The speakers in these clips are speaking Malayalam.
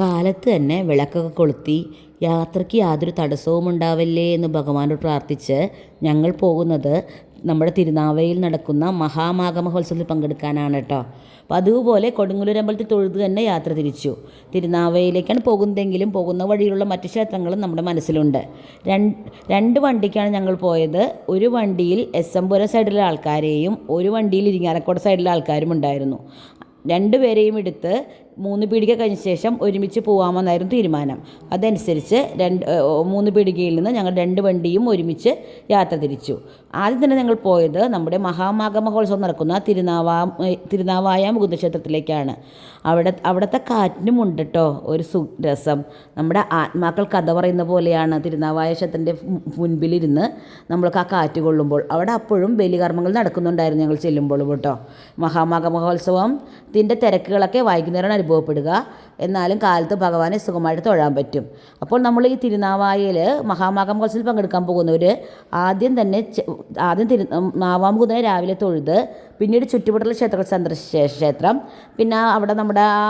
കാലത്ത് തന്നെ വിളക്കൊക്കെ കൊളുത്തി യാത്രയ്ക്ക് യാതൊരു തടസ്സവും ഉണ്ടാവല്ലേ എന്ന് ഭഗവാനോട് പ്രാർത്ഥിച്ച് ഞങ്ങൾ പോകുന്നത് നമ്മുടെ തിരുനാവയിൽ നടക്കുന്ന മഹാമാഘ മഹോത്സവത്തിൽ പങ്കെടുക്കാനാണ് കേട്ടോ. അപ്പോൾ അതുപോലെ കൊടുങ്ങല്ലൂർ അമ്പലത്തിൽ തൊഴുത് തന്നെ യാത്ര തിരിച്ചു. തിരുനാവയിലേക്കാണ് പോകുന്നതെങ്കിലും പോകുന്ന വഴിയിലുള്ള മറ്റു ക്ഷേത്രങ്ങളും നമ്മുടെ മനസ്സിലുണ്ട്. രണ്ട് രണ്ട് വണ്ടിക്കാണ് ഞങ്ങൾ പോയത്. ഒരു വണ്ടിയിൽ എസ് എം പുരം സൈഡിലെ ആൾക്കാരെയും ഒരു വണ്ടിയിൽ ഇരിങ്ങാലക്കോട് സൈഡിലെ ആൾക്കാരും ഉണ്ടായിരുന്നു. രണ്ടുപേരെയും എടുത്ത് മൂന്ന് പീടിക കഴിഞ്ഞ ശേഷം ഒരുമിച്ച് പോകാമെന്നായിരുന്നു തീരുമാനം. അതനുസരിച്ച് രണ്ട് മൂന്ന് പീടികയിൽ നിന്ന് ഞങ്ങൾ രണ്ട് വണ്ടിയും ഒരുമിച്ച് യാത്ര തിരിച്ചു. ആദ്യം തന്നെ ഞങ്ങൾ പോയത് നമ്മുടെ മഹാമാഘ മഹോത്സവം നടക്കുന്ന തിരുനാവാ തിരുനാവായ മുകുന്ദക്ഷേത്രത്തിലേക്കാണ്. അവിടെ അവിടുത്തെ കാറ്റിനും ഉണ്ട് കേട്ടോ ഒരു സു രസം. നമ്മുടെ ആത്മാക്കൾ കഥ പറയുന്ന പോലെയാണ് തിരുനാവായ ക്ഷേത്രത്തിന്റെ മുൻപിലിരുന്ന് നമ്മൾക്ക് ആ കാറ്റ് കൊള്ളുമ്പോൾ. അവിടെ അപ്പോഴും ബലികർമ്മങ്ങൾ നടക്കുന്നുണ്ടായിരുന്നു ഞങ്ങൾ ചെല്ലുമ്പോൾ കേട്ടോ. മഹാമാഘ മഹോത്സവത്തിന്റെ തിരക്കുകളൊക്കെ വൈകുന്നേരമാണ് അനുഭവപ്പെടുക. എന്നാലും കാലത്ത് ഭഗവാനെ സുഖമായിട്ട് തൊഴാൻ പറ്റും. അപ്പോൾ നമ്മൾ ഈ തിരുനാവായയിൽ മഹാമാഘ മഹോത്സവത്തിൽ പങ്കെടുക്കാൻ പോകുന്നവർ ആദ്യം തന്നെ ആദ്യം തിരു നാവാമുകുന്ദനെ രാവിലെ തൊഴുത് പിന്നീട് ചുറ്റുപാടുള്ള ക്ഷേത്രങ്ങൾ സന്ദർശിച്ച ക്ഷേത്രം. പിന്നെ അവിടെ നമ്മുടെ ആ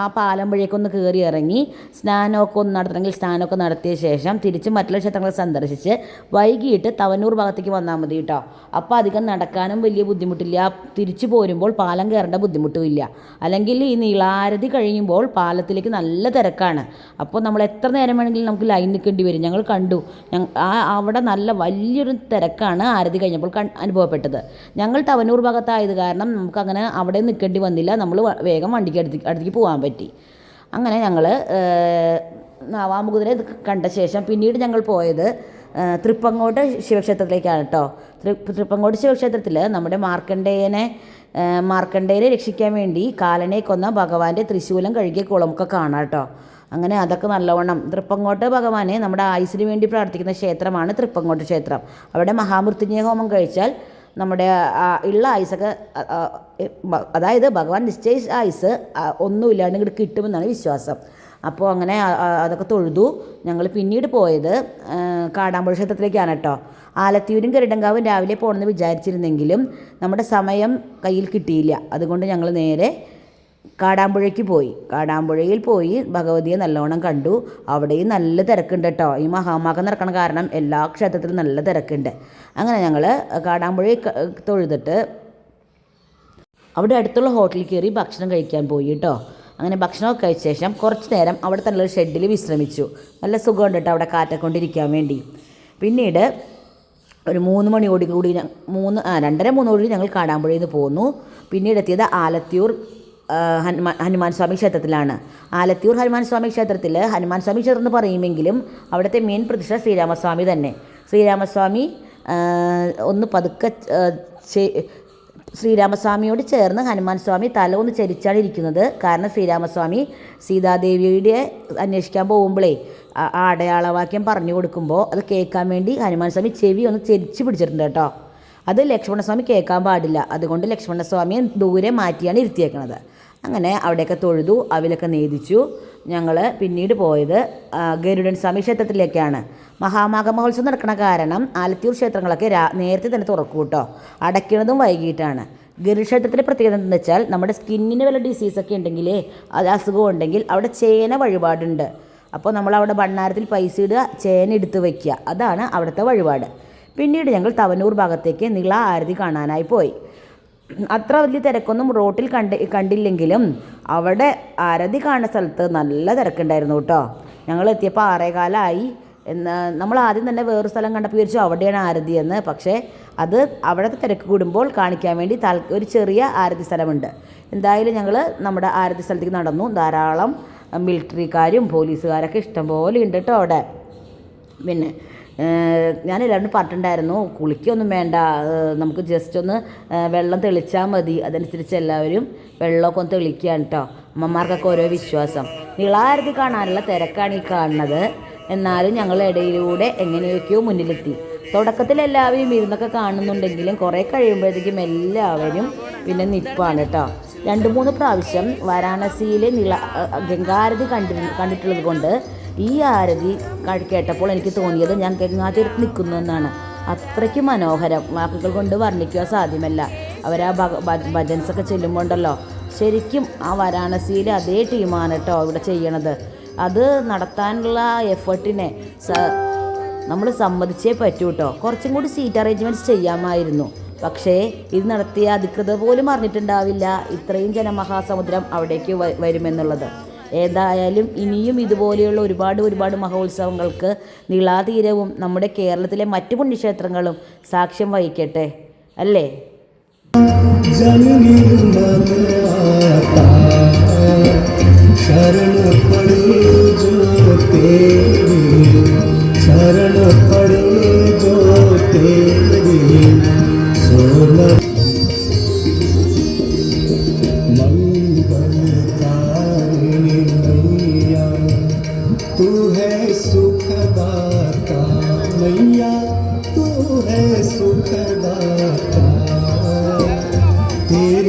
ആ പാലം വഴിയൊക്കെ ഒന്ന് കയറി ഇറങ്ങി സ്നാനമൊക്കെ ഒന്ന് നടത്തണമെങ്കിൽ സ്നാനമൊക്കെ നടത്തിയ ശേഷം തിരിച്ച് മറ്റുള്ള ക്ഷേത്രങ്ങൾ സന്ദർശിച്ച് വൈകിട്ട് തവനൂർ ഭാഗത്തേക്ക് വന്നാൽ മതി കേട്ടോ. അപ്പോൾ അധികം നടക്കാനും വലിയ ബുദ്ധിമുട്ടില്ല. തിരിച്ചു പോരുമ്പോൾ പാലം കയറേണ്ട ബുദ്ധിമുട്ടും ഇല്ല. അല്ലെങ്കിൽ ഈ നീളാരതി കഴിയുമ്പോൾ പാലത്തിലേക്ക് നല്ല തിരക്കാണ്. അപ്പോൾ നമ്മൾ എത്ര നേരം വേണമെങ്കിലും നമുക്ക് ലൈൻ നിൽക്കേണ്ടി വരും. ഞങ്ങൾ കണ്ടു. ആ അവിടെ നല്ല വലിയൊരു തിരക്കാണ് ആരതി കഴിഞ്ഞപ്പോൾ അനുഭവപ്പെട്ടത്. ഞങ്ങൾ തവനൂർ ഭാഗത്തായത് കാരണം നമുക്കങ്ങനെ അവിടെ നിൽക്കേണ്ടി വന്നില്ല. നമ്മൾ വേഗം വണ്ടിക്ക് അടുത്തേക്ക് അടുത്തേക്ക് പോകാൻ പറ്റി. അങ്ങനെ ഞങ്ങൾ നാവാമുകുതിരെ കണ്ട ശേഷം പിന്നീട് ഞങ്ങൾ പോയത് തൃപ്പങ്ങോട്ട് ശിവക്ഷേത്രത്തിലേക്കാണ് കേട്ടോ തൃപ്പങ്ങോട്ട് ശിവക്ഷേത്രത്തിൽ നമ്മുടെ മാർക്കണ്ഡേയനെ മാർക്കണ്ഡേയനെ രക്ഷിക്കാൻ വേണ്ടി കാലനെ കൊന്ന ഭഗവാന്റെ തൃശൂലം കഴുകിയ കുളമൊക്കെ കാണാം കേട്ടോ അങ്ങനെ അതൊക്കെ നല്ലവണ്ണം. തൃപ്പങ്ങോട്ട് ഭഗവാനെ നമ്മുടെ ആയുസിന് വേണ്ടി പ്രാർത്ഥിക്കുന്ന ക്ഷേത്രമാണ് തൃപ്പങ്ങോട്ട് ക്ഷേത്രം. അവിടെ മഹാമൃത്യുഞ്ജയ ഹോമം കഴിച്ചാൽ നമ്മുടെ ഉള്ള ആയുസൊക്കെ അതായത് ഭഗവാൻ നിശ്ചയിച്ച ആയുസ് ഒന്നുമില്ലാണ്ട് ഇങ്ങോട്ട് കിട്ടുമെന്നാണ് വിശ്വാസം. അപ്പോൾ അങ്ങനെ അതൊക്കെ തൊഴുതു. ഞങ്ങൾ പിന്നീട് പോയത് കാടാമ്പുഴ ക്ഷേത്രത്തിലേക്കാണ് കേട്ടോ. ആലത്തിയൂരും ഗരുഡങ്കാവും രാവിലെ പോകണമെന്ന് വിചാരിച്ചിരുന്നെങ്കിലും നമ്മുടെ സമയം കയ്യിൽ കിട്ടിയില്ല. അതുകൊണ്ട് ഞങ്ങൾ നേരെ കാടാമ്പുഴയ്ക്ക് പോയി. കാടാമ്പുഴയിൽ പോയി ഭഗവതിയെ നല്ലോണം കണ്ടു. അവിടെയും നല്ല തിരക്കുണ്ട് കേട്ടോ ഈ മഹാമാകം നടക്കണ കാരണം എല്ലാ ക്ഷേത്രത്തിലും നല്ല തിരക്കുണ്ട്. അങ്ങനെ ഞങ്ങൾ കാടാമ്പുഴയിൽ തൊഴുതിട്ട് അവിടെ അടുത്തുള്ള ഹോട്ടലിൽ കയറി ഭക്ഷണം കഴിക്കാൻ പോയി കേട്ടോ അങ്ങനെ ഭക്ഷണമൊക്കെ കഴിച്ച ശേഷം കുറച്ച് നേരം അവിടെ തന്നെ ഒരു ഷെഡിൽ വിശ്രമിച്ചു. നല്ല സുഖമുണ്ട് കേട്ടോ അവിടെ കാറ്റക്കൊണ്ടിരിക്കാൻ വേണ്ടി. പിന്നീട് ഒരു മൂന്ന് മണിയോടി കൂടി മൂന്ന് രണ്ടര മൂന്നോടി ഞങ്ങൾ കാടാമ്പുഴയിൽ നിന്ന് പോന്നു. പിന്നീട് എത്തിയത് ആലത്തിയൂർ ഹനുമാൻ ഹനുമാൻ സ്വാമി ക്ഷേത്രത്തിലാണ്. ആലത്തിയൂർ ഹനുമാൻ സ്വാമി ക്ഷേത്രത്തിൽ ഹനുമാൻ സ്വാമി ക്ഷേത്രം എന്ന് പറയുമെങ്കിലും അവിടുത്തെ മെയിൻ പ്രതിഷ്ഠ ശ്രീരാമസ്വാമി തന്നെ. ശ്രീരാമസ്വാമി ഒന്ന് പതുക്കെ ശ്രീരാമസ്വാമിയോട് ചേർന്ന് ഹനുമാൻ സ്വാമി തല ഒന്ന് ചരിച്ചാണ് ഇരിക്കുന്നത്. കാരണം ശ്രീരാമസ്വാമി സീതാദേവിയുടെ അന്വേഷിക്കാൻ പോകുമ്പോഴേ അടയാളവാക്യം പറഞ്ഞു കൊടുക്കുമ്പോൾ അത് കേൾക്കാൻ വേണ്ടി ഹനുമാൻ സ്വാമി ചെവി ഒന്ന് ചരിച്ച് പിടിച്ചിട്ടുണ്ട് കേട്ടോ. അത് ലക്ഷ്മണസ്വാമി കേൾക്കാൻ പാടില്ല. അതുകൊണ്ട് ലക്ഷ്മണസ്വാമിയെ ദൂരെ മാറ്റിയാണ് ഇരുത്തിയേക്കണത്. അങ്ങനെ അവിടെയൊക്കെ തൊഴുതു അവിലൊക്കെ നേദിച്ചു. ഞങ്ങൾ പിന്നീട് പോയത് ഗരുഡൻ സ്വാമി ക്ഷേത്രത്തിലേക്കാണ്. മഹാമാഘ മഹോത്സവം നടക്കണ കാരണം ആലത്തിയൂർ ക്ഷേത്രങ്ങളൊക്കെ രാ നേരത്തെ തന്നെ തുറക്കും കേട്ടോ. അടയ്ക്കുന്നതും വൈകിട്ടാണ്. ഗരുക്ഷേത്രത്തിന്റെ പ്രത്യേകത എന്താണെന്ന് വെച്ചാൽ നമ്മുടെ സ്കിന്നിന് വല്ല ഡിസീസൊക്കെ ഉണ്ടെങ്കിൽ അത് അസുഖം ഉണ്ടെങ്കിൽ അവിടെ ചേന വഴിപാടുണ്ട്. അപ്പോൾ നമ്മൾ അവിടെ ഭണ്ണാരത്തിൽ പൈസ ഇടുക ചേന എടുത്ത് വയ്ക്കുക. അതാണ് അവിടുത്തെ വഴിപാട്. പിന്നീട് ഞങ്ങൾ തവനൂർ ഭാഗത്തേക്ക് നിള ആരതി കാണാനായി പോയി. അത്ര വലിയ തിരക്കൊന്നും റോട്ടിൽ കണ്ട് കണ്ടില്ലെങ്കിലും അവിടെ ആരതി കാണുന്ന സ്ഥലത്ത് നല്ല തിരക്കുണ്ടായിരുന്നു കേട്ടോ. ഞങ്ങൾ എത്തിയപ്പോൾ ആറേകാലമായി നമ്മൾ ആദ്യം തന്നെ വേറൊരു സ്ഥലം കണ്ടപ്പോൾ വിചാരിച്ചു അവിടെയാണ് ആരതി എന്ന്. പക്ഷേ അത് അവിടുത്തെ തിരക്ക് കൂടുമ്പോൾ കാണിക്കാൻ വേണ്ടി താൽ ഒരു ചെറിയ ആരതി സ്ഥലമുണ്ട്. എന്തായാലും ഞങ്ങൾ നമ്മുടെ ആരതി സ്ഥലത്തേക്ക് നടന്നു. ധാരാളം മിലിറ്ററിക്കാരും പോലീസുകാരൊക്കെ ഇഷ്ടംപോലെ ഉണ്ട് കേട്ടോ അവിടെ. പിന്നെ ഞാൻ എല്ലാവരും പറഞ്ഞിട്ടുണ്ടായിരുന്നു കുളിക്കൊന്നും വേണ്ട നമുക്ക് ജസ്റ്റ് ഒന്ന് വെള്ളം തെളിച്ചാൽ മതി. അതനുസരിച്ച് എല്ലാവരും വെള്ളമൊക്കെ ഒന്ന് തെളിക്കുകയാണ് കേട്ടോ അമ്മമാർക്കൊക്കെ ഓരോ വിശ്വാസം. നിളാരതി കാണാനുള്ള തിരക്കാണ് ഈ കാണുന്നത്. എന്നാലും ഞങ്ങൾ ഇടയിലൂടെ എങ്ങനെയൊക്കെയോ മുന്നിലെത്തി. തുടക്കത്തിൽ എല്ലാവരും ഇരുന്നൊക്കെ കാണുന്നുണ്ടെങ്കിലും കുറേ കഴിയുമ്പോഴത്തേക്കും എല്ലാവരും പിന്നെ നിൽപ്പാണ് കേട്ടോ രണ്ട് മൂന്ന് പ്രാവശ്യം വാരാണസിയിലെ നിള ഗംഗാരതി കണ്ടി കണ്ടിട്ടുള്ളത് കൊണ്ട് ഈ ആരതി കേട്ടപ്പോൾ എനിക്ക് തോന്നിയത് ഞാൻ ഗംഗാതീരത്ത് നിൽക്കുന്നു എന്നാണ്. അത്രയ്ക്ക് മനോഹരം. വാക്കുകൾ കൊണ്ട് വർണിക്കുക സാധ്യമല്ല. അവർ ആ ഭജൻസ് ഒക്കെ ചെല്ലുമ്പോൾ ഉണ്ടല്ലോ ശരിക്കും ആ വാരാണസിയിലെ അതേ ടീമാണ് കേട്ടോ ഇവിടെ ചെയ്യണത്. അത് നടത്താനുള്ള എഫേർട്ടിനെ സ നമ്മൾ സമ്മതിച്ചേ പറ്റൂ കേട്ടോ കുറച്ചും കൂടി സീറ്റ് അറേഞ്ച്മെന്റ്സ് ചെയ്യാമായിരുന്നു. പക്ഷേ ഇത് നടത്തിയ അധികൃതർ പോലും അറിഞ്ഞിട്ടുണ്ടാവില്ല. ഇത്രയും ജനമഹാസമുദ്രം അവിടേക്ക് വരുമെന്നുള്ളത്. ഏതായാലും ഇനിയും ഇതുപോലെയുള്ള ഒരുപാട് ഒരുപാട് മഹോത്സവങ്ങൾക്ക് നീളാതീരവും നമ്മുടെ കേരളത്തിലെ മറ്റു പുണ്യക്ഷേത്രങ്ങളും സാക്ഷ്യം വഹിക്കട്ടെ അല്ലേ? ശരണപ്പെടേ ജോ തേ ജോ है सुखदाता। मैया तू है सुखदाता। तेरे